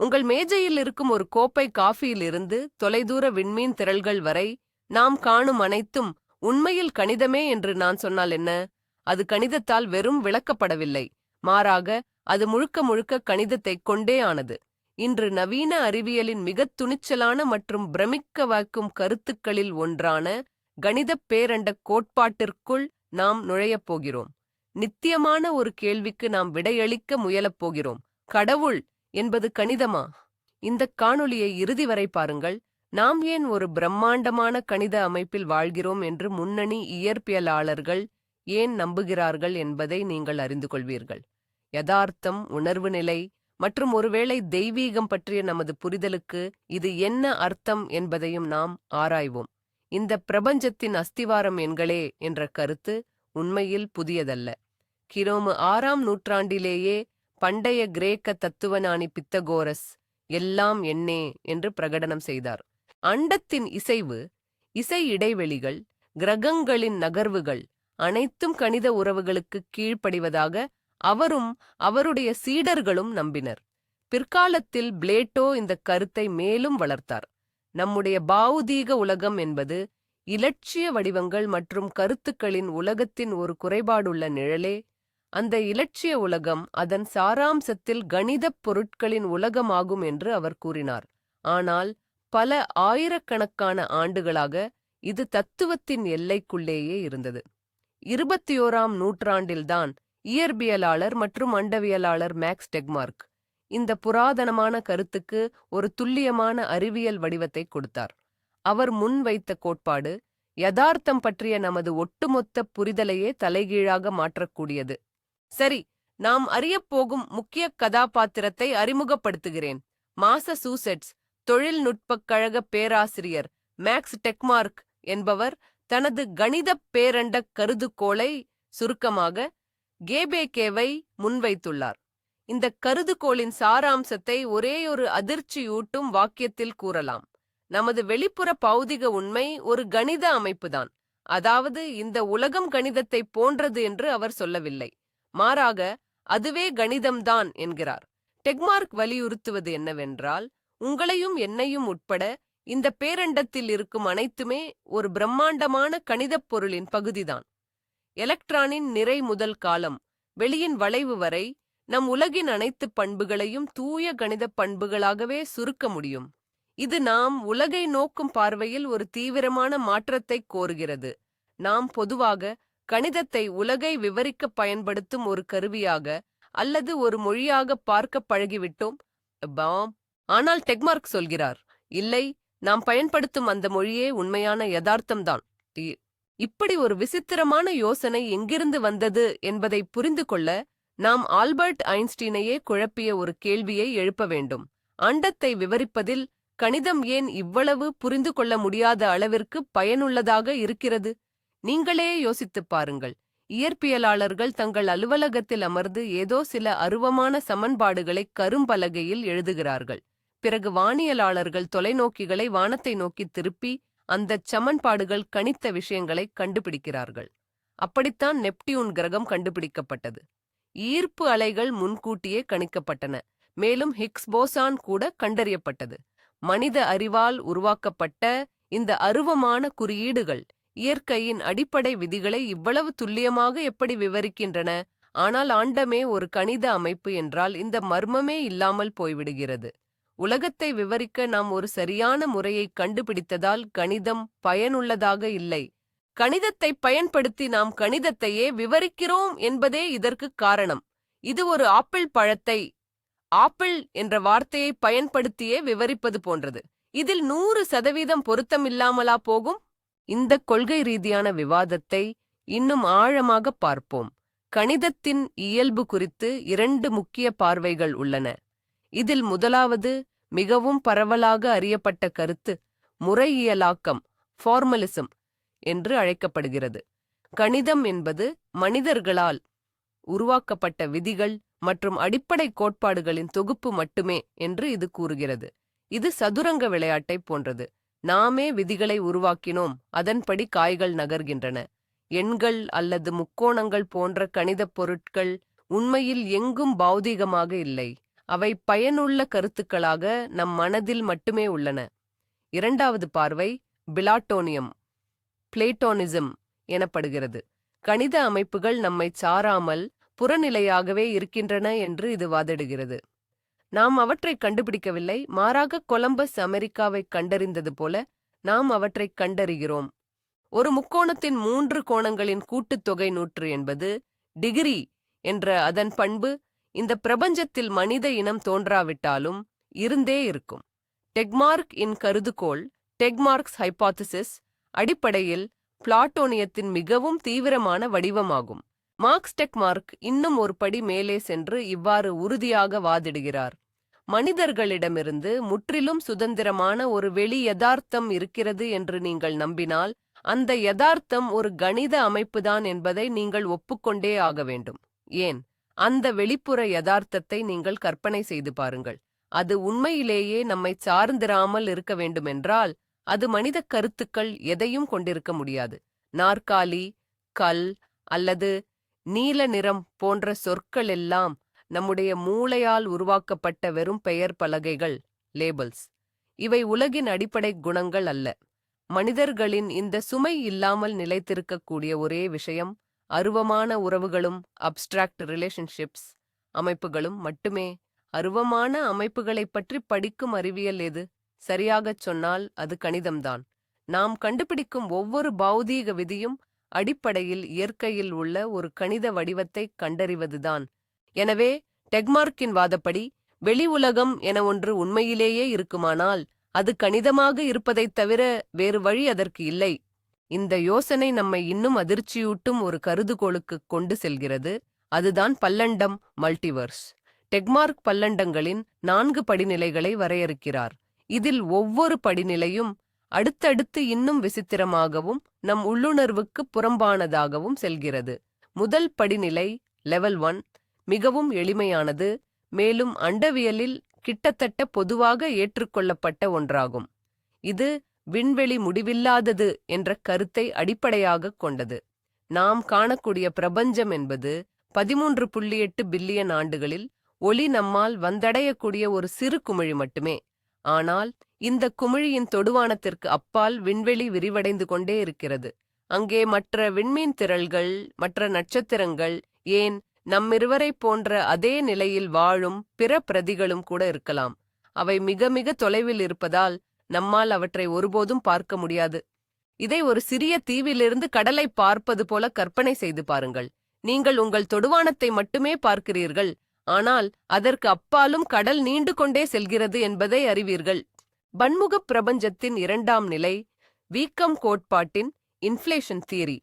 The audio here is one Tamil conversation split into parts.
உங்கள் மேஜையில் இருக்கும் ஒரு கோப்பை காஃபியிலிருந்து தொலைதூர விண்மீன் திரள்கள் வரை நாம் காணும் அனைத்தும் உண்மையில் கணிதமே என்று நான் சொன்னால் என்ன? அது கணிதத்தால் வெறும் விளக்கப்படவில்லை. மாறாக அது முழுக்க முழுக்க கணிதத்தைக் கொண்டே ஆனது. இன்று நவீன அறிவியலின் மிகத் துணிச்சலான மற்றும் பிரமிக்க வைக்கும் கருத்துக்களில் ஒன்றான கணிதப் பேரண்டக் கோட்பாட்டிற்குள் நாம் நுழையப் போகிறோம். நித்தியமான ஒரு கேள்விக்கு நாம் விடையளிக்க முயலப் போகிறோம். கடவுள் என்பது கணிதமா? இந்தக் காணொளியை இறுதி வரை பாருங்கள். நாம் ஏன் ஒரு பிரம்மாண்டமான கணித அமைப்பில் வாழ்கிறோம் என்று முன்னணி இயற்பியலாளர்கள் ஏன் நம்புகிறார்கள் என்பதை நீங்கள் அறிந்து கொள்வீர்கள். யதார்த்தம் உணர்வு நிலை மற்றும் ஒருவேளை தெய்வீகம் பற்றிய நமது புரிதலுக்கு இது என்ன அர்த்தம் என்பதையும் நாம் ஆராய்வோம். இந்த பிரபஞ்சத்தின் அஸ்திவாரம் எண்களே என்ற கருத்து உண்மையில் புதியதல்ல. கிரோமு ஆறாம் நூற்றாண்டிலேயே பண்டைய கிரேக்க தத்துவஞானி பித்தகோரஸ் எல்லாம் என்னே என்று பிரகடனம் செய்தார். அண்டத்தின் இசைவு இசை இடைவெளிகள் கிரகங்களின் நகர்வுகள் அனைத்தும் கணித உறவுகளுக்கு கீழ்ப்படிவதாக அவரும் அவருடைய சீடர்களும் நம்பினர். பிற்காலத்தில் பிளேட்டோ இந்த கருத்தை மேலும் வளர்த்தார். நம்முடைய பாவுதீக உலகம் என்பது இலட்சிய வடிவங்கள் மற்றும் கருத்துக்களின் உலகத்தின் ஒரு குறைபாடுள்ள நிழலே அந்த இலட்சிய உலகம் அதன் சாராம்சத்தில் கணிதப் பொருட்களின் உலகமாகும் என்று அவர் கூறினார். ஆனால் பல ஆயிரக்கணக்கான ஆண்டுகளாக இது தத்துவத்தின் எல்லைக்குள்ளேயே இருந்தது. இருபத்தியோராம் நூற்றாண்டில்தான் இயற்பியலாளர் மற்றும் அண்டவியலாளர் மேக்ஸ் டெக்மார்க் இந்த புராதனமான கருத்துக்கு ஒரு துல்லியமான அறிவியல் வடிவத்தை கொடுத்தார். அவர் முன்வைத்த கோட்பாடு யதார்த்தம் பற்றிய நமது ஒட்டுமொத்த புரிதலையே தலைகீழாக மாற்றக்கூடியது. சரி நாம் அறியப்போகும் முக்கிய கதாபாத்திரத்தை அறிமுகப்படுத்துகிறேன். மாசசூசெட்ஸ் தொழில்நுட்பக் கழக பேராசிரியர் மேக்ஸ் டெக்மார்க் என்பவர் தனது கணிதப் பேரண்டக் கருதுகோளை சுருக்கமாக கேபேகேவை முன்வைத்துள்ளார். இந்த கருதுகோளின் சாராம்சத்தை ஒரேயொரு அதிர்ச்சியூட்டும் வாக்கியத்தில் கூறலாம். நமது வெளிப்புற பௌதிக உண்மை ஒரு கணித அமைப்புதான். அதாவது இந்த உலகம் கணிதத்தைப் போன்றது என்று அவர் சொல்லவில்லை. மாறாக அதுவே கணிதம்தான் என்கிறார். டெக்மார்க் வலியுறுத்துவது என்னவென்றால் உங்களையும் என்னையும் உட்பட இந்த பேரண்டத்தில் இருக்கும் அனைத்துமே ஒரு பிரம்மாண்டமான கணிதப் பொருளின் பகுதிதான். எலக்ட்ரானின் நிறை முதல் காலம் வெளியின் வளைவு வரை நம் உலகின் அனைத்து பண்புகளையும் தூய கணிதப் பண்புகளாகவே சுருக்க முடியும். இது நாம் உலகை நோக்கும் பார்வையில் ஒரு தீவிரமான மாற்றத்தை கோருகிறது. நாம் பொதுவாக கணிதத்தை உலகை விவரிக்க பயன்படுத்தும் ஒரு கருவியாக அல்லது ஒரு மொழியாக பார்க்க பழகிவிட்டோம். பாம். ஆனால் டெக்மார்க் சொல்கிறார் இல்லை நாம் பயன்படுத்தும் அந்த மொழியே உண்மையான யதார்த்தம்தான் இப்படி ஒரு விசித்திரமான யோசனை எங்கிருந்து வந்தது என்பதை புரிந்து கொள்ள நாம் ஆல்பர்ட் ஐன்ஸ்டீனையே குழப்பிய ஒரு கேள்வியை எழுப்ப வேண்டும். அண்டத்தை விவரிப்பதில் கணிதம் ஏன் இவ்வளவு புரிந்து கொள்ள முடியாத அளவிற்கு பயனுள்ளதாக இருக்கிறது? நீங்களே யோசித்துப் பாருங்கள். இயற்பியலாளர்கள் தங்கள் அலுவலகத்தில் அமர்ந்து ஏதோ சில அருவமான சமன்பாடுகளை கரும்பலகையில் எழுதுகிறார்கள். பிறகு வானியலாளர்கள் தொலைநோக்கிகளை வானத்தை நோக்கி திருப்பி அந்தச் சமன்பாடுகள் கணித்த விஷயங்களை கண்டுபிடிக்கிறார்கள். அப்படித்தான் நெப்டியூன் கிரகம் கண்டுபிடிக்கப்பட்டது. ஈர்ப்பு அலைகள் முன்கூட்டியே கணிக்கப்பட்டன. மேலும் ஹிக்ஸ் போசான் கூட கண்டறியப்பட்டது. மனித அறிவால் உருவாக்கப்பட்ட இந்த அருவமான குறியீடுகள் இயற்கையின் அடிப்படை விதிகளை இவ்வளவு துல்லியமாக எப்படி விவரிக்கின்றன? ஆனால் ஆண்டமே ஒரு கணித அமைப்பு என்றால் இந்த மர்மமே இல்லாமல் போய்விடுகிறது. உலகத்தை விவரிக்க நாம் ஒரு சரியான முறையை கண்டுபிடித்ததால் கணிதம் பயனுள்ளதாக இல்லை. கணிதத்தை பயன்படுத்தி நாம் கணிதத்தையே விவரிக்கிறோம் என்பதே இதற்கு காரணம். இது ஒரு ஆப்பிள் பழத்தை ஆப்பிள் என்ற வார்த்தையை பயன்படுத்தியே விவரிப்பது போன்றது. இதில் நூறு சதவீதம் பொருத்தமில்லாமலா போகும்? இந்த கொள்கை ரீதியான விவாதத்தை இன்னும் ஆழமாக பார்ப்போம். கணிதத்தின் இயல்பு குறித்து இரண்டு முக்கிய பார்வைகள் உள்ளன. இதில் முதலாவது மிகவும் பரவலாக அறியப்பட்ட கருத்து முறையியலாக்கம் ஃபார்மலிசம் என்று அழைக்கப்படுகிறது. கணிதம் என்பது மனிதர்களால் உருவாக்கப்பட்ட விதிகள் மற்றும் அடிப்படை கோட்பாடுகளின் தொகுப்பு மட்டுமே என்று இது கூறுகிறது. இது சதுரங்க விளையாட்டை போன்றது. நாமே விதிகளை உருவாக்கினோம் அதன்படி காய்கள் நகர்கின்றன. எண்கள் அல்லது முக்கோணங்கள் போன்ற கணிதப் பொருட்கள் உண்மையில் எங்கும் பௌதீகமாக இல்லை. அவை பயனுள்ள கருத்துக்களாக நம் மனதில் மட்டுமே உள்ளன. இரண்டாவது பார்வை பிளாட்டோனியம் பிளேட்டோனிசம் எனப்படுகிறது. கணித அமைப்புகள் நம்மை சாராமல் புறநிலையாகவே இருக்கின்றன என்று இது வாதிடுகிறது. நாம் அவற்றை கண்டுபிடிக்கவில்லை. மாறாக கொலம்பஸ் அமெரிக்காவை கண்டறிந்தது போல நாம் அவற்றை கண்டறிகிறோம். ஒரு முக்கோணத்தின் மூன்று கோணங்களின் கூட்டுத்தொகை நூற்று என்பது டிகிரி என்ற அதன் பண்பு இந்த பிரபஞ்சத்தில் மனித இனம் தோன்றாவிட்டாலும் இருந்தே இருக்கும். டெக்மார்க் இன் கருதுகோள் டெக்மார்க்ஸ் ஹைபாத்திசிஸ் அடிப்படையில் பிளாட்டோனியத்தின் மிகவும் தீவிரமான வடிவமாகும். மார்க்ஸ்டெக் மார்க் இன்னும் ஒரு படி மேலே சென்று இவ்வாறு உறுதியாக வாதிடுகிறார். மனிதர்களிடமிருந்து முற்றிலும் சுதந்திரமான ஒரு வெளி யதார்த்தம் இருக்கிறது என்று நீங்கள் நம்பினால் அந்த யதார்த்தம் ஒரு கணித அமைப்புதான் என்பதை நீங்கள் ஒப்புக்கொண்டே ஆக வேண்டும். ஏன்? அந்த வெளிப்புற யதார்த்தத்தை நீங்கள் கற்பனை செய்து பாருங்கள். அது உண்மையிலேயே நம்மை சார்ந்திராமல் இருக்க வேண்டுமென்றால் அது மனித கருத்துக்கள் எதையும் கொண்டிருக்க முடியாது. நாற்காலி கல் அல்லது நீல நிறம் போன்ற சொற்கள் எல்லாம் நம்முடைய மூளையால் உருவாக்கப்பட்ட வெறும் பெயர் பலகைகள் லேபிள்ஸ் இவை உலகின் அடிப்படை குணங்கள் அல்ல. மனிதர்களின் இந்த சுமை இல்லாமல் நிலைத்திருக்கக்கூடிய ஒரே விஷயம் அருவமான உறவுகளும் அப்டிராக்ட் ரிலேஷன்ஷிப்ஸ் அமைப்புகளும் மட்டுமே. அருவமான அமைப்புகளைப் பற்றி படிக்கும் அறிவியல் எது? சரியாகச் சொன்னால் அது கணிதம்தான். நாம் கண்டுபிடிக்கும் ஒவ்வொரு பௌதீக விதியும் அடிப்படையில் இயற்கையில் உள்ள ஒரு கணித வடிவத்தை கண்டறிவதுதான். எனவே டெக்மார்க்கின் வாதப்படி வெளி உலகம் என ஒன்று உண்மையிலேயே இருக்குமானால் அது கணிதமாக இருப்பதைத் தவிர வேறு வழி அதற்கு இல்லை. இந்த யோசனை நம்மை இன்னும் அதிர்ச்சியூட்டும் ஒரு கருதுகோளுக்கு கொண்டு செல்கிறது. அதுதான் பல்லண்டம் மல்டிவர்ஸ். டெக்மார்க் பல்லண்டங்களின் நான்கு படிநிலைகளை வரையறுக்கிறார். இதில் ஒவ்வொரு படிநிலையும் அடுத்தடுத்து இன்னும் விசித்திரமாகவும் நம் உள்ளுணர்வுக்கு புறம்பானதாகவும் செல்கிறது. முதல் படிநிலை லெவல் ஒன் மிகவும் எளிமையானது மேலும் அண்டவியலில் கிட்டத்தட்ட பொதுவாக ஏற்றுக்கொள்ளப்பட்ட ஒன்றாகும். இது விண்வெளி முடிவில்லாதது என்ற கருத்தை அடிப்படையாகக் கொண்டது. நாம் காணக்கூடிய பிரபஞ்சம் என்பது பதிமூன்று புள்ளி எட்டு பில்லியன் ஆண்டுகளில் ஒளி நம்மால் வந்தடையக்கூடிய ஒரு சிறு குமிழி மட்டுமே. ஆனால் இந்த குமிழியின் தொடுவானத்திற்கு அப்பால் விண்வெளி விரிவடைந்து கொண்டே இருக்கிறது. அங்கே மற்ற விண்மீன் திரள்கள் மற்ற நட்சத்திரங்கள் ஏன் நம்மிருவரைப் போன்ற அதே நிலையில் வாழும் பிற பிரதிகளும் கூட இருக்கலாம். அவை மிக மிக தொலைவில் இருப்பதால் நம்மால் அவற்றை ஒருபோதும் பார்க்க முடியாது. இதை ஒரு சிறிய தீவிலிருந்து கடலை பார்ப்பது போல கற்பனை செய்து பாருங்கள். நீங்கள் உங்கள் தொடுவானத்தை மட்டுமே பார்க்கிறீர்கள் ஆனால் அதற்கு அப்பாலும் கடல் நீண்டு கொண்டே செல்கிறது என்பதை அறிவீர்கள். பன்முகப் பிரபஞ்சத்தின் இரண்டாம் நிலை வீக்கம் கோட்பாட்டின் இன்ஃப்ளேஷன் தியரி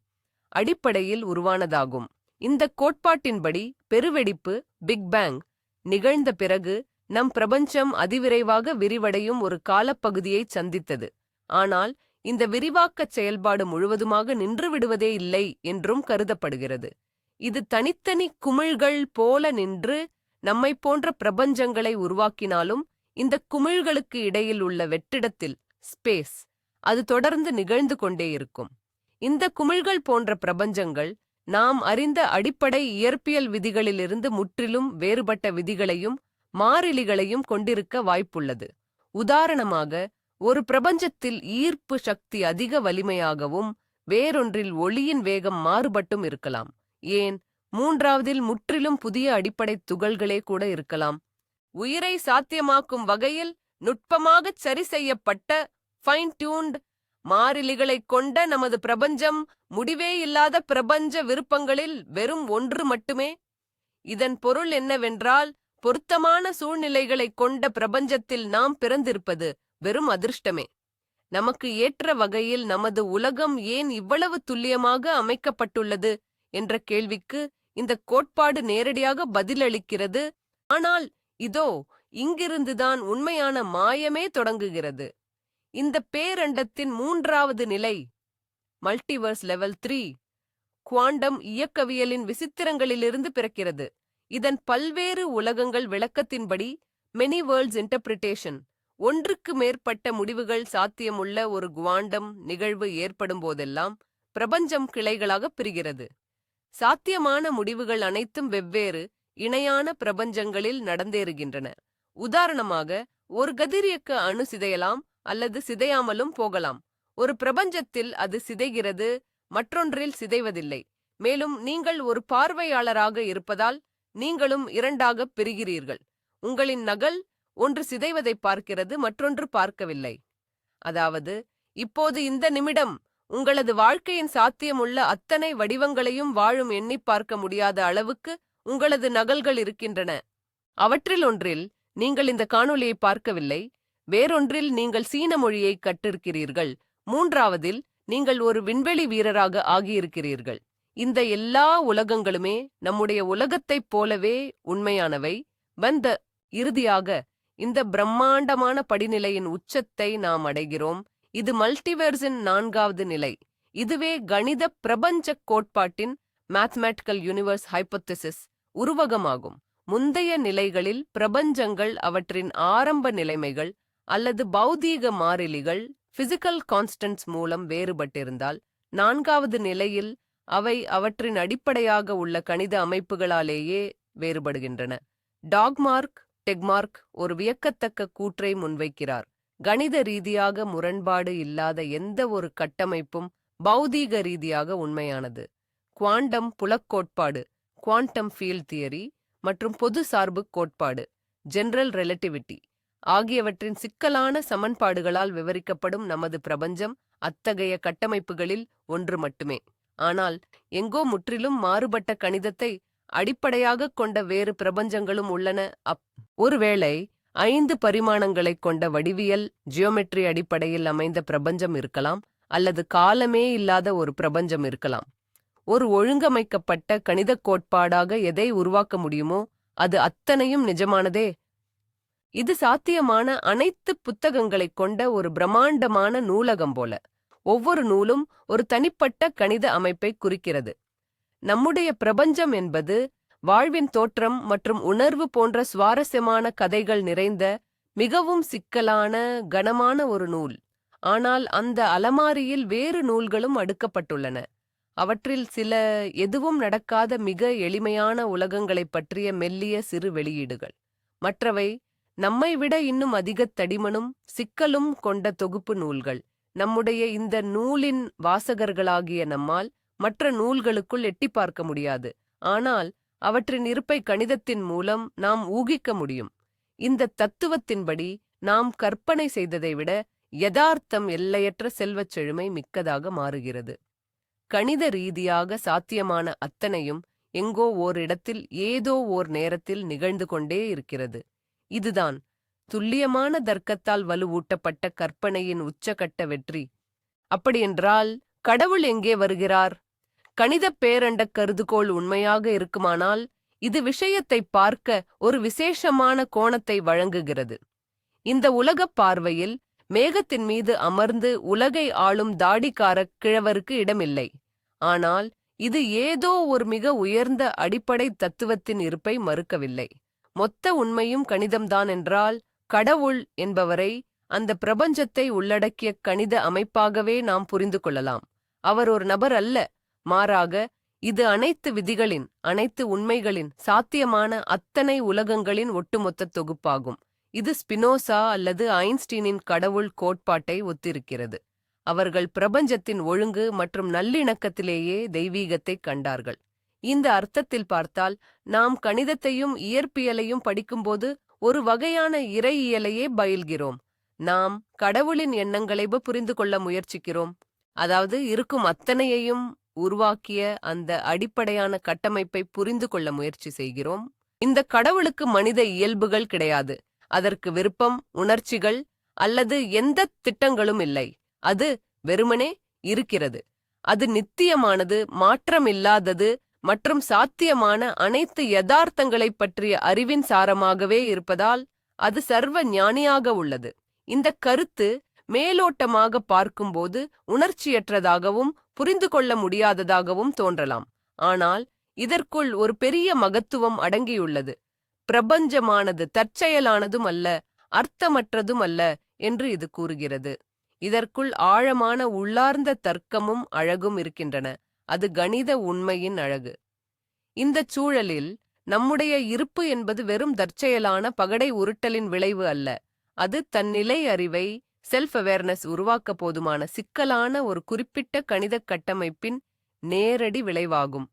அடிப்படையில் உருவானதாகும். இந்த கோட்பாட்டின்படி பெருவெடிப்பு பிக் பேங் நிகழ்ந்த பிறகு நம் பிரபஞ்சம் அதிவிரைவாக விரிவடையும் ஒரு காலப்பகுதியை சந்தித்தது. ஆனால் இந்த விரிவாக்கச் செயல்பாடு முழுவதுமாக நின்றுவிடுவதே இல்லை என்றும் கருதப்படுகிறது. இது தனித்தனி குமிழ்கள் போல நின்று நம்மை போன்ற பிரபஞ்சங்களை உருவாக்கினாலும் இந்த குமிழ்களுக்கு இடையில் உள்ள வெற்றிடத்தில் ஸ்பேஸ் அது தொடர்ந்து நிகழ்ந்து கொண்டே இருக்கும். இந்த குமிழ்கள் போன்ற பிரபஞ்சங்கள் நாம் அறிந்த அடிப்படை இயற்பியல் விதிகளிலிருந்து முற்றிலும் வேறுபட்ட விதிகளையும் மாறிலிகளையும் கொண்டிருக்க வாய்ப்புள்ளது. உதாரணமாக ஒரு பிரபஞ்சத்தில் ஈர்ப்பு சக்தி அதிக வலிமையாகவும் வேறொன்றில் ஒளியின் வேகம் மாறுபட்டும் இருக்கலாம். ஏன்? மூன்றாவதில் முற்றிலும் புதிய அடிப்படை துகள்களே கூட இருக்கலாம். உயிரை சாத்தியமாக்கும் வகையில் நுட்பமாகச் சரி செய்யப்பட்ட ஃபைன் டியூன்ட் மாறிலிகளைக் கொண்ட நமது பிரபஞ்சம் முடிவே இல்லாத பிரபஞ்ச விருப்பங்களில் வெறும் ஒன்று மட்டுமே. இதன் பொருள் என்னவென்றால் பொருத்தமான சூழ்நிலைகளைக் கொண்ட பிரபஞ்சத்தில் நாம் பிறந்திருப்பது வெறும் அதிர்ஷ்டமே. நமக்கு ஏற்ற வகையில் நமது உலகம் ஏன் இவ்வளவு துல்லியமாக அமைக்கப்பட்டுள்ளது? என்ற கேள்விக்கு இந்த கோட்பாடு நேரடியாக பதிலளிக்கிறது. ஆனால் இதோ இங்கிருந்துதான் உண்மையான மாயமே தொடங்குகிறது. இந்த பேரண்டத்தின் மூன்றாவது நிலை மல்டிவர்ஸ் லெவல் த்ரீ குவாண்டம் இயக்கவியலின் விசித்திரங்களிலிருந்து பிறக்கிறது. இதன் பல்வேறு உலகங்கள் விளக்கத்தின்படி மெனி வேர்ல்ட்ஸ் இன்டர்பிரிட்டேஷன் ஒன்றுக்கு மேற்பட்ட முடிவுகள் சாத்தியமுள்ள ஒரு குவாண்டம் நிகழ்வு ஏற்படும் போதெல்லாம் பிரபஞ்சம் கிளைகளாக பிரிகிறது. சாத்தியமான முடிவுகள் அனைத்தும் வெவ்வேறு இணையான பிரபஞ்சங்களில் நடந்தேறுகின்றன. உதாரணமாக ஒரு கதிரியக்க அணு சிதையலாம் அல்லது சிதையாமலும் போகலாம். ஒரு பிரபஞ்சத்தில் அது சிதைகிறது மற்றொன்றில் சிதைவதில்லை. மேலும் நீங்கள் ஒரு பார்வையாளராக இருப்பதால் நீங்களும் இரண்டாகப் பிரிகிறீர்கள். உங்களின் நகல் ஒன்று சிதைவதை பார்க்கிறது மற்றொன்று பார்க்கவில்லை. அதாவது இப்போது இந்த நிமிடம் உங்களது வாழ்க்கையின் சாத்தியமுள்ள அத்தனை வடிவங்களையும் வாழும் எண்ணிப் பார்க்க முடியாத அளவுக்கு உங்களது நகல்கள் இருக்கின்றன. அவற்றில் ஒன்றில் நீங்கள் இந்த காணொலியை பார்க்கவில்லை வேறொன்றில் நீங்கள் சீன மொழியை கற்றிருக்கிறீர்கள். மூன்றாவதில் நீங்கள் ஒரு விண்வெளி வீரராக ஆகியிருக்கிறீர்கள். இந்த எல்லா உலகங்களுமே நம்முடைய உலகத்தைப் போலவே உண்மையானவை. வந்த இறுதியாக இந்த பிரம்மாண்டமான படிநிலையின் உச்சத்தை நாம் அடைகிறோம். இது மல்டிவெர்ஸின் நான்காவது நிலை. இதுவே கணித பிரபஞ்ச கோட்பாட்டின் மேத்மேட்டிக்கல் யூனிவர்ஸ் ஹைப்போத்திசிஸ் உருவகமாகும். முந்தைய நிலைகளில் பிரபஞ்சங்கள் அவற்றின் ஆரம்ப நிலைமைகள் அல்லது பௌதீக மாறிலிகள் பிசிக்கல் கான்ஸ்டன்ட்ஸ் மூலம் வேறுபட்டிருந்தால் நான்காவது நிலையில் அவை அவற்றின் அடிப்படையாக உள்ள கணித அமைப்புகளாலேயே வேறுபடுகின்றன. டாக்மார்க் டெக்மார்க் ஒரு வியக்கத்தக்க கூற்றை முன்வைக்கிறார். கணித ரீதியாக முரண்பாடு இல்லாத எந்த ஒரு கட்டமைப்பும் பௌதீக ரீதியாக உண்மையானது. குவாண்டம் புலக்கோட்பாடு குவாண்டம் ஃபீல்ட் தியரி மற்றும் பொது சார்பு கோட்பாடு ஜெனரல் ரிலேட்டிவிட்டி ஆகியவற்றின் சிக்கலான சமன்பாடுகளால் விவரிக்கப்படும் நமது பிரபஞ்சம் அத்தகைய கட்டமைப்புகளில் ஒன்று மட்டுமே. ஆனால் எங்கோ முற்றிலும் மாறுபட்ட கணிதத்தை அடிப்படையாகக் கொண்ட வேறு பிரபஞ்சங்களும் உள்ளன. அப் ஒருவேளை ஐந்து பரிமாணங்களைக் கொண்ட வடிவியல் ஜியோமெட்ரி அடிப்படையில் அமைந்த பிரபஞ்சம் இருக்கலாம் அல்லது காலமே இல்லாத ஒரு பிரபஞ்சம் இருக்கலாம். ஒரு ஒழுங்கமைக்கப்பட்ட கணிதக் கோட்பாடாக எதை உருவாக்க முடியுமோ அது அத்தனையும் நிஜமானதே. இது சாத்தியமான அனைத்து புத்தகங்களைக் கொண்ட ஒரு பிரம்மாண்டமான நூலகம் போல. ஒவ்வொரு நூலும் ஒரு தனிப்பட்ட கணித அமைப்பை குறிக்கிறது. நம்முடைய பிரபஞ்சம் என்பது வாழ்வின் தோற்றம் மற்றும் உணர்வு போன்ற சுவாரஸ்யமான கதைகள் நிறைந்த மிகவும் சிக்கலான கனமான ஒரு நூல். ஆனால் அந்த அலமாரியில் வேறு நூல்களும் அடுக்கப்பட்டுள்ளன. அவற்றில் சில எதுவும் நடக்காத மிக எளிமையான உலகங்களைப் பற்றிய மெல்லிய சிறு வெளியீடுகள். மற்றவை நம்மை விட இன்னும் அதிகத் தடிமனும் சிக்கலும் கொண்ட தொகுப்பு நூல்கள். நம்முடைய இந்த நூலின் வாசகர்களாகிய நம்மால் மற்ற நூல்களுக்குள் எட்டிப் பார்க்க முடியாது. ஆனால் அவற்றின் இருப்பை கணிதத்தின் மூலம் நாம் ஊகிக்க முடியும். இந்த தத்துவத்தின்படி நாம் கற்பனை செய்ததை விட யதார்த்தம் எல்லையற்ற செல்வச் செழுமை மிக்கதாக மாறுகிறது. கணித ரீதியாக சாத்தியமான அத்தனையும் எங்கோ ஓரிடத்தில் ஏதோ ஓர் நேரத்தில் நிகழ்ந்து கொண்டே இருக்கிறது. இதுதான் துல்லியமான தர்க்கத்தால் வலுவூட்டப்பட்ட கற்பனையின் உச்சகட்ட வெற்றி. அப்படியென்றால் கடவுள் எங்கே வருகிறார்? கணிதப் பேரண்டக் கருதுகோள் உண்மையாக இருக்குமானால் இது விஷயத்தை பார்க்க ஒரு விசேஷமான கோணத்தை வழங்குகிறது. இந்த உலகப் பார்வையில் மேகத்தின் மீது அமர்ந்து உலகை ஆளும் தாடிக்காரக் கிழவருக்கு இடமில்லை. ஆனால் இது ஏதோ ஒரு மிக உயர்ந்த அடிப்படை தத்துவத்தின் இருப்பை மறுக்கவில்லை. மொத்த உண்மையும் கணிதம்தான் என்றால் கடவுள் என்பவரை அந்த பிரபஞ்சத்தை உள்ளடக்கிய கணித அமைப்பாகவே நாம் புரிந்து கொள்ளலாம். அவர் ஒரு நபர் அல்ல. மாறாக இது அனைத்து விதிகளின் அனைத்து உண்மைகளின் சாத்தியமான அத்தனை உலகங்களின் ஒட்டுமொத்த தொகுப்பாகும். இது ஸ்பினோசா அல்லது ஐன்ஸ்டீனின் கடவுள் கோட்பாட்டை ஒத்திருக்கிறது. அவர்கள் பிரபஞ்சத்தின் ஒழுங்கு மற்றும் நல்லிணக்கத்திலேயே தெய்வீகத்தைக் கண்டார்கள். இந்த அர்த்தத்தில் பார்த்தால் நாம் கணிதத்தையும் இயற்பியலையும் படிக்கும்போது ஒரு வகையான இறையியலையே பயில்கிறோம். நாம் கடவுளின் எண்ணங்களை புரிந்து கொள்ள முயற்சிக்கிறோம். அதாவது இருக்கும் அத்தனையையும் உருவாக்கிய அந்த அடிப்படையான கட்டமைப்பை புரிந்து கொள்ள முயற்சி செய்கிறோம். இந்த கடவுளுக்கு மனித இயல்புகள் கிடையாது. அதற்கு விருப்பம் உணர்ச்சிகள் அல்லது எந்த திட்டங்களும் இல்லை. அது வெறுமனே இருக்கிறது. அது நித்தியமானது மாற்றமில்லாதது மற்றும் சாத்தியமான அனைத்து யதார்த்தங்களைப் பற்றிய அறிவின் சாரமாகவே இருப்பதால் அது சர்வ ஞானியாக உள்ளது. இந்த கருத்து மேலோட்டமாக பார்க்கும்போது உணர்ச்சியற்றதாகவும் புரிந்து கொள்ள முடியாததாகவும் தோன்றலாம். ஆனால் இதற்குள் ஒரு பெரிய மகத்துவம் அடங்கியுள்ளது. பிரபஞ்சமானது தற்செயலானதும் அல்ல அர்த்தமற்றதும் அல்ல என்று இது கூறுகிறது. இதற்குள் ஆழமான உள்ளார்ந்த தர்க்கமும் அழகும் இருக்கின்றன. அது கணித உண்மையின் அழகு. இந்தச் சூழலில் நம்முடைய இருப்பு என்பது வெறும் தற்செயலான பகடை உருட்டலின் விளைவு அல்ல. அது தன் நிலை அறிவை செல்ஃப் அவேர்னஸ் உருவாக்க போதுமான சிக்கலான ஒரு குறிப்பிட்ட கணிதக் கட்டமைப்பின் நேரடி விளைவாகும்.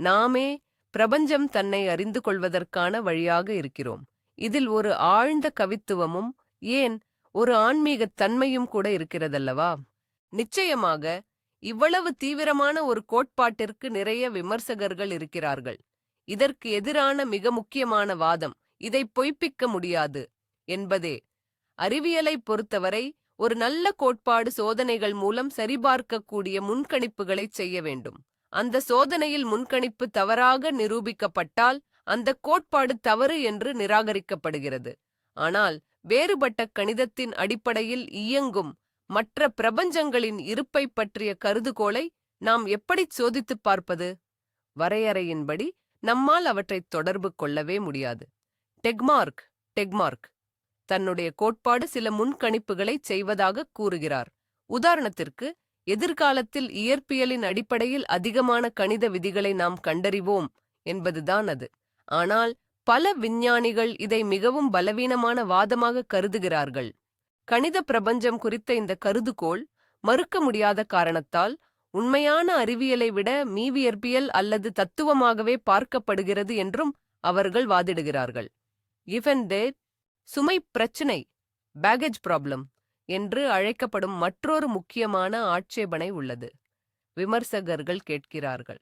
நாமே பிரபஞ்சம் தன்னை அறிந்து கொள்வதற்கான வழியாக இருக்கிறோம். இதில் ஒரு ஆழ்ந்த கவித்துவமும் ஏன் ஒரு ஆன்மீகத் தன்மையும் கூட இருக்கிறதல்லவா? நிச்சயமாக இவ்வளவு தீவிரமான ஒரு கோட்பாட்டிற்கு நிறைய விமர்சகர்கள் இருக்கிறார்கள். இதற்கு எதிரான மிக முக்கியமான வாதம் இதை பொய்ப்பிக்க முடியாது என்பதே. அறிவியலை பொறுத்தவரை ஒரு நல்ல கோட்பாடு சோதனைகள் மூலம் சரிபார்க்கக்கூடிய முன்கணிப்புகளை செய்ய வேண்டும். அந்த சோதனையில் முன்கணிப்பு தவறாக நிரூபிக்கப்பட்டால் அந்த கோட்பாடு தவறு என்று நிராகரிக்கப்படுகிறது. ஆனால் வேறுபட்ட கணிதத்தின் அடிப்படையில் இயங்கும் மற்ற பிரபஞ்சங்களின் இருப்பை பற்றிய கருதுகோளை நாம் எப்படி சோதித்துப் பார்ப்பது? வரையறையின்படி நம்மால் அவற்றை தொடர்பு கொள்ளவே முடியாது. டெக்மார்க் டெக்மார்க் தன்னுடைய கோட்பாடு சில முன்கணிப்புகளை செய்வதாக கூறுகிறார். உதாரணத்திற்கு எதிர்காலத்தில் இயற்பியலின் அடிப்படையில் அதிகமான கணித விதிகளை நாம் கண்டறிவோம் என்பதுதான் அது. ஆனால் பல விஞ்ஞானிகள் இதை மிகவும் பலவீனமான வாதமாக கருதுகிறார்கள். கணித பிரபஞ்சம் குறித்த இந்த கருதுகோள் மறுக்க முடியாத காரணத்தால் உண்மையான அறிவியலை விட மீவியற்பியல் அல்லது தத்துவமாகவே பார்க்கப்படுகிறது என்றும் அவர்கள் வாதிடுகிறார்கள். இவன் தே சுமை பிரச்சினை பேகேஜ் ப்ராப்ளம். என்று அழைக்கப்படும் மற்றொரு முக்கியமான ஆட்சேபனை உள்ளது. விமர்சகர்கள் கேட்கிறார்கள்.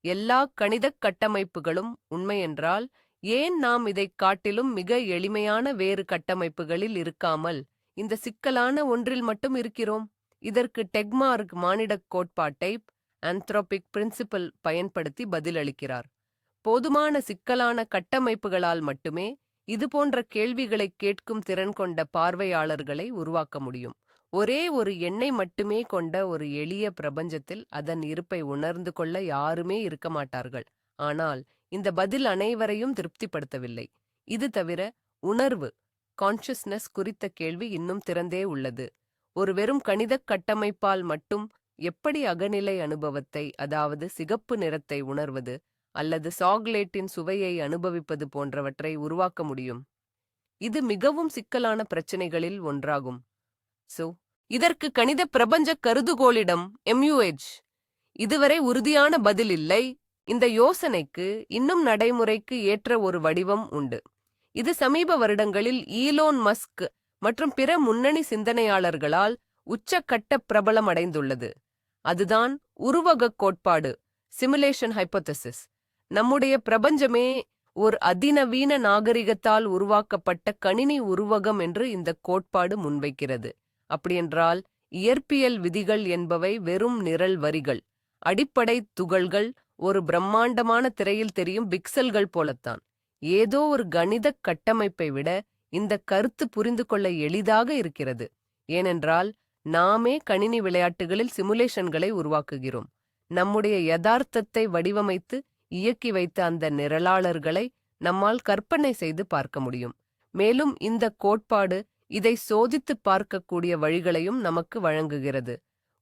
எல்லா கணிதக் கட்டமைப்புகளும் உண்மையென்றால் ஏன் நாம் இதைக் காட்டிலும் மிக எளிமையான வேறு கட்டமைப்புகளில் இருக்காமல் இந்த சிக்கலான ஒன்றில் மட்டும் இருக்கிறோம்? இதற்கு டெக்மார்க் மானிடக் கோட்பாட்டை ஆந்த்ரோபிக் பிரின்சிபல் பயன்படுத்தி பதிலளிக்கிறார். போதுமான சிக்கலான கட்டமைப்புகளால் மட்டுமே இதுபோன்ற கேள்விகளை கேட்கும் திறன் கொண்ட பார்வையாளர்களை உருவாக்க முடியும். ஒரே ஒரு எண்ணை மட்டுமே கொண்ட ஒரு எளிய பிரபஞ்சத்தில் அதன் இருப்பை உணர்ந்து கொள்ள யாருமே இருக்க மாட்டார்கள். ஆனால் இந்த பதில் அனைவரையும் திருப்திப்படுத்தவில்லை. இது தவிர உணர்வு கான்ஷியஸ்னஸ் குறித்த கேள்வி இன்னும் திறந்தே உள்ளது. ஒரு வெறும் கணிதக் கட்டமைப்பால் மட்டும் எப்படி அகநிலை அனுபவத்தை அதாவது சிகப்பு நிறத்தை உணர்வது அல்லது சாக்லேட்டின் சுவையை அனுபவிப்பது போன்றவற்றை உருவாக்க முடியும். இது மிகவும் சிக்கலான பிரச்சினைகளில் ஒன்றாகும். சோ இதற்கு கணித பிரபஞ்ச கருதுகோளிடம் எம்யூஎச் இதுவரை உறுதியான பதில் இல்லை. இந்த யோசனைக்கு இன்னும் நடைமுறைக்கு ஏற்ற ஒரு வடிவம் உண்டு. இது சமீப வருடங்களில் ஈலோன் மஸ்க் மற்றும் பிற முன்னணி சிந்தனையாளர்களால் உச்சக்கட்ட பிரபலம் அடைந்துள்ளது அதுதான் உருவகக் கோட்பாடு சிமுலேஷன் ஹைப்போதசிஸ் நம்முடைய பிரபஞ்சமே ஒரு அதிநவீன நாகரிகத்தால் உருவாக்கப்பட்ட கணினி உருவகம் என்று இந்த கோட்பாடு முன்வைக்கிறது. அப்படியென்றால் இயற்பியல் விதிகள் என்பவை வெறும் நிரல் வரிகள். அடிப்படை துகள்கள் ஒரு பிரம்மாண்டமான திரையில் தெரியும் பிக்சல்கள் போலத்தான். ஏதோ ஒரு கணிதக் கட்டமைப்பை விட இந்த கருத்து புரிந்து கொள்ள எளிதாக இருக்கிறது. ஏனென்றால் நாமே கணினி விளையாட்டுகளில் சிமுலேஷன்களை உருவாக்குகிறோம். நம்முடைய யதார்த்தத்தை வடிவமைத்து இயக்கி வைத்த அந்த நிரலாளர்களை நம்மால் கற்பனை செய்து பார்க்க முடியும். மேலும் இந்த கோட்பாடு இதை சோதித்துப் பார்க்கக்கூடிய வழிகளையும் நமக்கு வழங்குகிறது.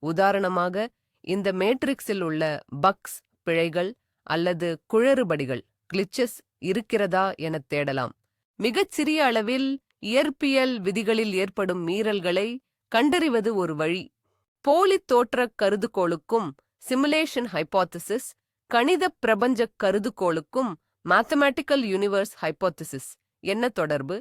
உதாரணமாக இந்த மேட்ரிக்ஸில் உள்ள பக்ஸ் பிழைகள் அல்லது குழறுபடிகள் கிளிச்சஸ் இருக்கிறதா எனத் தேடலாம். மிகச் சிறிய அளவில் இயற்பியல் விதிகளில் ஏற்படும் மீறல்களை கண்டறிவது ஒரு வழி. போலி தோற்றக் கருதுகோளுக்கும் சிமுலேஷன் ஹைப்போதசிஸ் கணித பிரபஞ்ச கருதுகோளுக்கும் மேத்தமேட்டிக்கல் யூனிவர்ஸ் ஹைப்போதிசிஸ் என்ன தொடர்பு?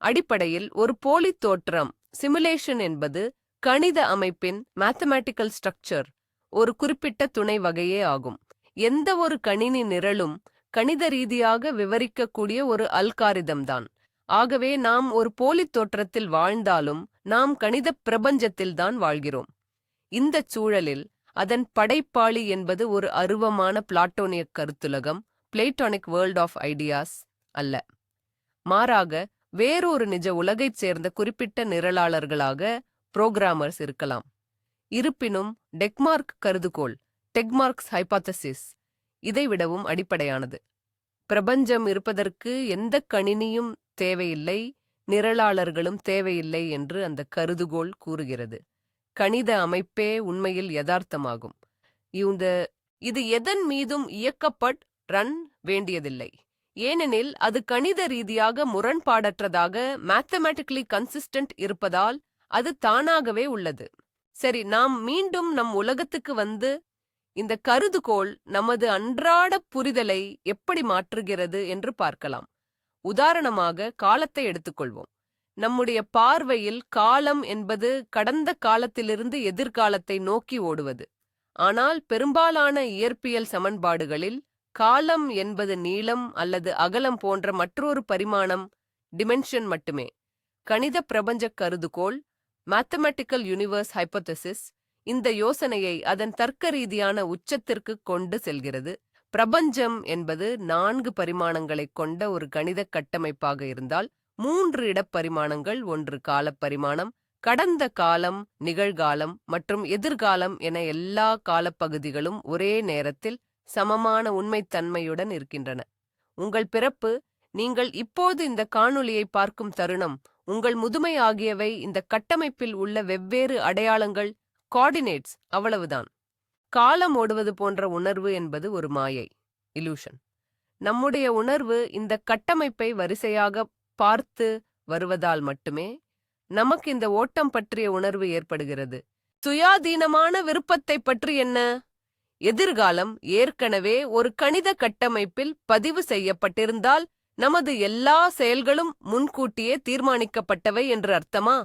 அடிப்படையில் ஒரு போலித் தோற்றம் சிமுலேஷன் என்பது கணித அமைப்பின் மேத்தமேட்டிக்கல் ஸ்ட்ரக்சர் ஒரு குறிப்பிட்ட துணை வகையே ஆகும். எந்த ஒரு கணினி நிரலும் கணித ரீதியாக விவரிக்கக்கூடிய ஒரு அல்காரிதம் தான். ஆகவே நாம் ஒரு போலித் தோற்றத்தில் வாழ்ந்தாலும் நாம் கணித பிரபஞ்சத்தில்தான் வாழ்கிறோம். இந்தச் சூழலில் அதன் படைப்பாளி என்பது ஒரு அருவமான பிளாட்டோனிய கருத்துலகம் பிளேட்டானிக் வேர்ல்ட் ஆஃப் ஐடியாஸ் அல்ல. மாறாக வேறொரு நிஜ உலகைச் சேர்ந்த குறிப்பிட்ட நிரலாளர்களாக புரோகிராமர்ஸ் இருக்கலாம். இருப்பினும் டெக்மார்க் கருதுகோள் டெக்மார்க்ஸ் ஹைபாத்தசிஸ் இதைவிடவும் அடிப்படையானது. பிரபஞ்சம் இருப்பதற்கு எந்த கணினியும் தேவையில்லை நிரலாளர்களும் தேவையில்லை என்று அந்த கருதுகோள் கூறுகிறது. கணித அமைப்பே உண்மையில் யதார்த்தமாகும். இந்த இது எதன் மீதும் இயக்கப்பட் ரன் வேண்டியதில்லை. ஏனெனில் அது கணித ரீதியாக முரண்பாடற்றதாக மேத்தமேட்டிக்கலி கன்சிஸ்டன்ட் இருப்பதால் அது தானாகவே உள்ளது. சரி நாம் மீண்டும் நம் உலகத்துக்கு வந்து இந்த கருதுகோள் நமது அன்றாட புரிதலை எப்படி மாற்றுகிறது என்று பார்க்கலாம். உதாரணமாக காலத்தை எடுத்துக்கொள்வோம். நம்முடைய பார்வையில் காலம் என்பது கடந்த காலத்திலிருந்து எதிர்காலத்தை நோக்கி ஓடுவது. ஆனால் பெரும்பாலான இயற்பியல் சமன்பாடுகளில் காலம் என்பது நீளம் அல்லது அகலம் போன்ற மற்றொரு பரிமாணம் டிமென்ஷன் மட்டுமே. கணித பிரபஞ்ச கருதுகோள் மேத்தமெட்டிக்கல் யூனிவர்ஸ் ஹைப்போதசிஸ் இந்த யோசனையை அதன் தர்க்க ரீதியான உச்சத்திற்கு கொண்டு செல்கிறது. பிரபஞ்சம் என்பது நான்கு பரிமாணங்களைக் கொண்ட ஒரு கணித கட்டமைப்பாக இருந்தால் மூன்று இடப்பரிமாணங்கள். ஒன்று காலப்பரிமாணம் கடந்த காலம் நிகழ்காலம் மற்றும் எதிர்காலம் என எல்லா காலப்பகுதிகளும் ஒரே நேரத்தில் சமமான உண்மைத்தன்மையுடன் இருக்கின்றன. உங்கள் பிறப்பு நீங்கள் இப்போது இந்த காணொளியை பார்க்கும் தருணம் உங்கள் முதுமை ஆகியவை இந்த கட்டமைப்பில் உள்ள வெவ்வேறு அடையாளங்கள் கோஆர்டினேட்ஸ் அவ்வளவுதான். காலம் ஓடுவது போன்ற உணர்வு என்பது ஒரு மாயை இலூஷன் நம்முடைய உணர்வு இந்த கட்டமைப்பை வரிசையாக பார்த்து வருவதால் மட்டுமே நமக்கு இந்த ஓட்டம் பற்றிய உணர்வு ஏற்படுகிறது. சுயாதீனமான விருப்பத்தை பற்றி என்ன? எதிர்காலம் ஏற்கனவே ஒரு கணித கட்டமைப்பில் பதிவு செய்யப்பட்டிருந்தால் நமது எல்லா செயல்களும் முன்கூட்டியே தீர்மானிக்கப்பட்டவை என்று அர்த்தமா?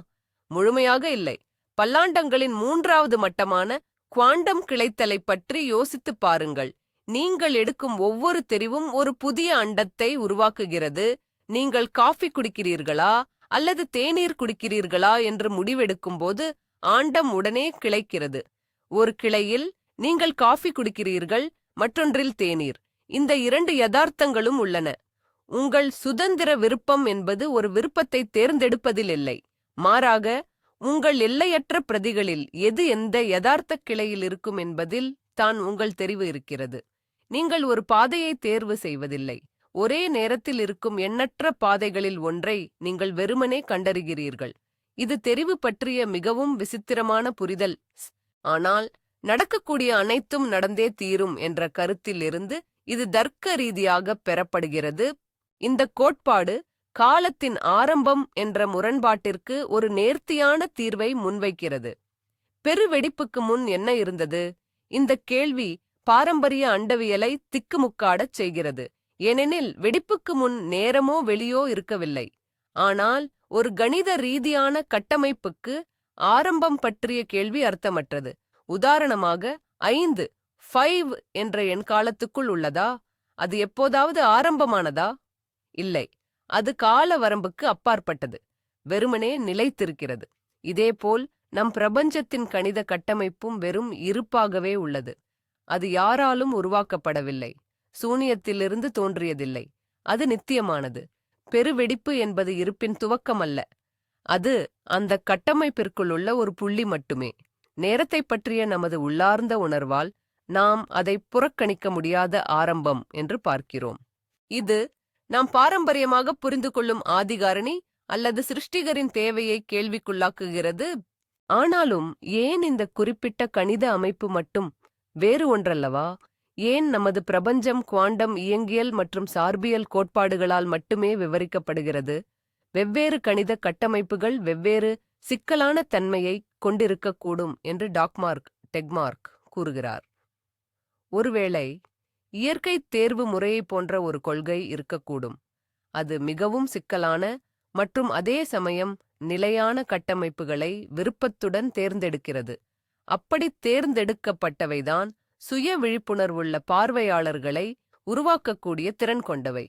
முழுமையாக இல்லை. பல்லாண்டங்களின் மூன்றாவது மட்டமான குவாண்டம் கிளைத்தலை பற்றி யோசித்துப் பாருங்கள். நீங்கள் எடுக்கும் ஒவ்வொரு தெரிவும் ஒரு புதிய அண்டத்தை உருவாக்குகிறது. நீங்கள் காஃபி குடிக்கிறீர்களா அல்லது தேநீர் குடிக்கிறீர்களா என்று முடிவெடுக்கும்போது ஆண்டம் உடனே கிளைக்கிறது. ஒரு கிளையில் நீங்கள் காஃபி குடிக்கிறீர்கள் மற்றொன்றில் தேநீர். இந்த இரண்டு யதார்த்தங்களும் உள்ளன. உங்கள் சுதந்திர விருப்பம் என்பது ஒரு விருப்பத்தை தேர்ந்தெடுப்பதில் இல்லை. மாறாக உங்கள் எல்லையற்ற பிரதிகளில் எது எந்த யதார்த்த கிளையில் இருக்கும் என்பதில் தான் உங்கள் தெரிவு இருக்கிறது. நீங்கள் ஒரு பாதையை தேர்வு செய்வதில்லை. ஒரே நேரத்தில் இருக்கும் எண்ணற்ற பாதைகளில் ஒன்றை நீங்கள் வெறுமனே கண்டறிகிறீர்கள். இது தெரிவு பற்றிய மிகவும் விசித்திரமான புரிதல். ஆனால் நடக்கக்கூடிய அனைத்தும் நடந்தே தீரும் என்ற கருத்திலிருந்து இது தர்க்க ரீதியாக பெறப்படுகிறது. இந்த கோட்பாடு காலத்தின் ஆரம்பம் என்ற முரண்பாட்டிற்கு ஒரு நேர்த்தியான தீர்வை முன்வைக்கிறது. பெருவெடிப்புக்கு முன் என்ன இருந்தது? இந்த கேள்வி பாரம்பரிய அண்டவியலை திக்குமுக்காடச் செய்கிறது. ஏனெனில் வெடிப்புக்கு முன் நேரமோ வெளியோ இருக்கவில்லை. ஆனால் ஒரு கணித ரீதியான கட்டமைப்புக்கு ஆரம்பம் பற்றிய கேள்வி அர்த்தமற்றது. உதாரணமாக ஐந்து ஃபைவ் என்ற எண் காலத்துக்குள் உள்ளதா? அது எப்போதாவது ஆரம்பமானதா? இல்லை. அது கால வரம்புக்கு அப்பாற்பட்டது. வெறுமனே நிலைத்திருக்கிறது. இதேபோல் நம் பிரபஞ்சத்தின் கணித கட்டமைப்பும் வெறும் இருப்பாகவே உள்ளது. அது யாராலும் உருவாக்கப்படவில்லை. சூனியத்திலிருந்து தோன்றியதில்லை. அது நித்தியமானது. பெருவெடிப்பு என்பது இருப்பின் துவக்கமல்ல. அது அந்த கட்டமைப்பிற்குள்ளுள்ள ஒரு புள்ளி மட்டுமே. நேரத்தை பற்றிய நமது உள்ளார்ந்த உணர்வால் நாம் அதை புறக்கணிக்க முடியாத ஆரம்பம் என்று பார்க்கிறோம். இது நாம் பாரம்பரியமாக புரிந்து கொள்ளும் ஆதிகாரணி அல்லது சிருஷ்டிகரின் தேவையை கேள்விக்குள்ளாக்குகிறது. ஆனாலும் ஏன் இந்த குறிப்பிட்ட கணித அமைப்பு மட்டும் வேறு ஒன்றல்லவா? ஏன் நமது பிரபஞ்சம் குவாண்டம் இயங்கியல் மற்றும் சார்பியல் கோட்பாடுகளால் மட்டுமே விவரிக்கப்படுகிறது? வெவ்வேறு கணித கட்டமைப்புகள் வெவ்வேறு சிக்கலான தன்மையை கொண்டிருக்கக்கூடும் என்று டாக்மார்க் டெக்மார்க் கூறுகிறார். ஒருவேளை இயற்கை தேர்வு முறையை போன்ற ஒரு கொள்கை இருக்கக்கூடும். அது மிகவும் சிக்கலான மற்றும் அதே சமயம் நிலையான கட்டமைப்புகளை விருப்பத்துடன் தேர்ந்தெடுக்கிறது. அப்படி தேர்ந்தெடுக்கப்பட்டவைதான் சுய விழிப்புணர்வுள்ள பார்வையாளர்களை உருவாக்கக்கூடிய திறன் கொண்டவை.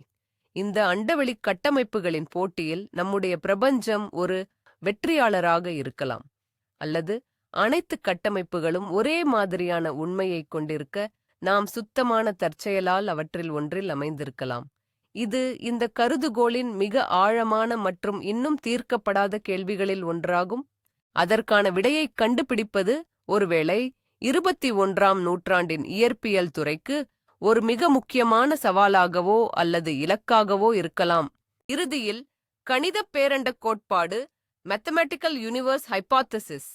இந்த அண்டவெளி கட்டமைப்புகளின் போட்டியில் நம்முடைய பிரபஞ்சம் ஒரு வெற்றியாளராக இருக்கலாம். அல்லது அனைத்து கட்டமைப்புகளும் ஒரே மாதிரியான உண்மையைக் கொண்டிருக்க நாம் சுத்தமான தற்செயலால் அவற்றில் ஒன்றில் அமைந்திருக்கலாம். இது இந்த கருதுகோளின் மிக ஆழமான மற்றும் இன்னும் தீர்க்கப்படாத கேள்விகளில் ஒன்றாகும். அதற்கான விடையைக் கண்டுபிடிப்பது ஒருவேளை இருபத்தி ஒன்றாம் நூற்றாண்டின் இயற்பியல் துறைக்கு ஒரு மிக முக்கியமான சவாலாகவோ அல்லது இலக்காகவோ இருக்கலாம். இறுதியில் கணித பேரண்ட கோட்பாடு மேத்தமெட்டிக்கல் யூனிவர்ஸ் ஹைபாத்தசிஸ்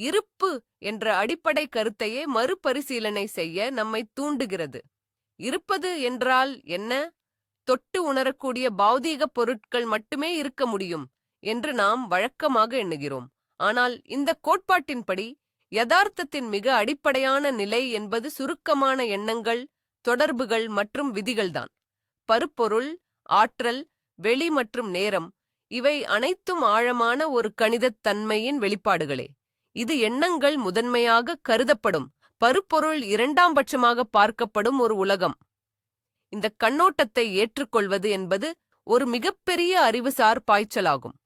இருப்பு என்ற அடிப்படை கருத்தையே மறுபரிசீலனை செய்ய நம்மை தூண்டுகிறது. இருப்பது என்றால் என்ன? தொட்டு உணரக்கூடிய பௌதீக பொருட்கள் மட்டுமே இருக்க முடியும் என்று நாம் வழக்கமாக எண்ணுகிறோம். ஆனால் இந்த கோட்பாட்டின்படி யதார்த்தத்தின் மிக அடிப்படையான நிலை என்பது சுருக்கமான எண்ணங்கள் தொடர்புகள் மற்றும் விதிகள்தான். பருப்பொருள் ஆற்றல் வெளி மற்றும் நேரம் இவை அனைத்தும் ஆழமான ஒரு கணிதத் தன்மையின் வெளிப்பாடுகளே. இது எண்ணங்கள் முதன்மையாக கருதப்படும். பருப்பொருள் இரண்டாம் பட்சமாக பார்க்கப்படும் ஒரு உலகம். இந்த கண்ணோட்டத்தை ஏற்றுக்கொள்வது என்பது ஒரு மிகப்பெரிய அறிவுசார் பாய்ச்சலாகும்.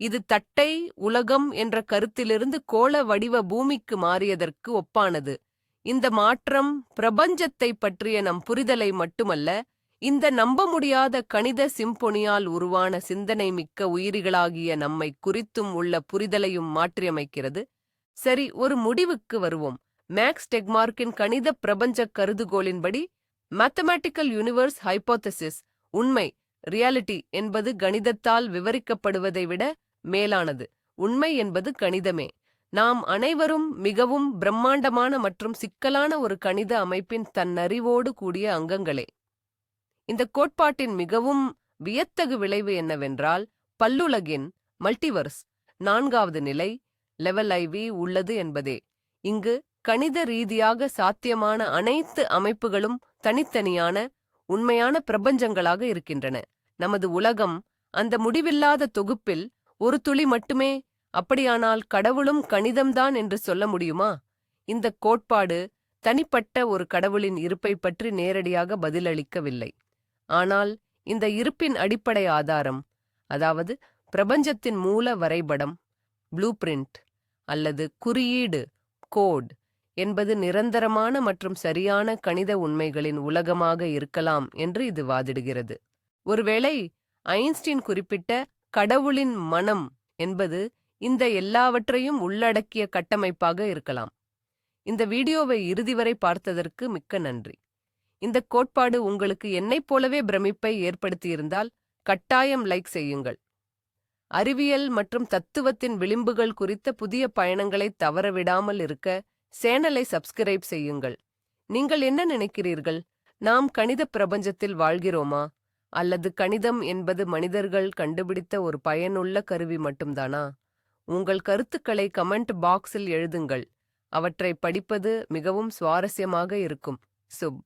இது தட்டை உலகம் என்ற கருத்திலிருந்து கோள வடிவ பூமிக்கு மாறியதற்கு ஒப்பானது. இந்த மாற்றம் பிரபஞ்சத்தை பற்றிய நம் புரிதலை மட்டுமல்ல இந்த நம்ப முடியாத கணித சிம்பொனியால் உருவான சிந்தனை மிக்க உயிரிகளாகிய நம்மை குறித்தும் உள்ள புரிதலையும் மாற்றியமைக்கிறது. சரி ஒரு முடிவுக்கு வருவோம். மேக்ஸ் டெக்மார்க்கின் கணித பிரபஞ்ச கருதுகோளின்படி மேத்தமேட்டிக்கல் யூனிவர்ஸ் ஹைப்போதசிஸ் உண்மை ரியாலிட்டி என்பது கணிதத்தால் விவரிக்கப்படுவதை விட மேலானது. உண்மை என்பது கணிதமே. நாம் அனைவரும் மிகவும் பிரம்மாண்டமான மற்றும் சிக்கலான ஒரு கணித அமைப்பின் தன்னறிவோடு கூடிய அங்கங்களே. இந்த கோட்பாட்டின் மிகவும் வியத்தகு விளைவு என்னவென்றால் பல்லுலகின் மல்டிவர்ஸ் நான்காவது நிலை லெவல் ஐவி உள்ளது என்பதே. இங்கு கணித ரீதியாக சாத்தியமான அனைத்து அமைப்புகளும் தனித்தனியான உண்மையான பிரபஞ்சங்களாக இருக்கின்றன. நமது உலகம் அந்த முடிவில்லாத தொகுப்பில் ஒரு துளி மட்டுமே அப்படியானால் கடவுளும் கணிதம்தான் என்று சொல்ல முடியுமா? இந்த கோட்பாடு தனிப்பட்ட ஒரு கடவுளின் இருப்பை பற்றி நேரடியாக பதிலளிக்கவில்லை. ஆனால் இந்த இருப்பின் அடிப்படை ஆதாரம் அதாவது பிரபஞ்சத்தின் மூல வரைபடம் ப்ளூ பிரிண்ட் அல்லது குறியீடு கோட் என்பது நிரந்தரமான மற்றும் சரியான கணித உண்மைகளின் உலகமாக இருக்கலாம் என்று இது வாதிடுகிறது. ஒருவேளை ஐன்ஸ்டீன் குறிப்பிட்ட கடவுளின் மனம் என்பது இந்த எல்லாவற்றையும் உள்ளடக்கிய கட்டமைப்பாக இருக்கலாம். இந்த வீடியோவை இறுதி வரை பார்த்ததற்கு மிக்க நன்றி. இந்த கோட்பாடு உங்களுக்கு என்னைப் போலவே பிரமிப்பை ஏற்படுத்தியிருந்தால் கட்டாயம் லைக் செய்யுங்கள். அறிவியல் மற்றும் தத்துவத்தின் விளிம்புகள் குறித்த புதிய பயணங்களை தவறவிடாமல் இருக்க சேனலை சப்ஸ்கிரைப் செய்யுங்கள். நீங்கள் என்ன நினைக்கிறீர்கள்? நாம் கணித பிரபஞ்சத்தில் வாழ்கிறோமா? அல்லது கணிதம் என்பது மனிதர்கள் கண்டுபிடித்த ஒரு பயனுள்ள கருவி மட்டும்தானா? உங்கள் கருத்துக்களை கமெண்ட் பாக்ஸில் எழுதுங்கள். அவற்றை படிப்பது மிகவும் சுவாரஸ்யமாக இருக்கும். சுப்.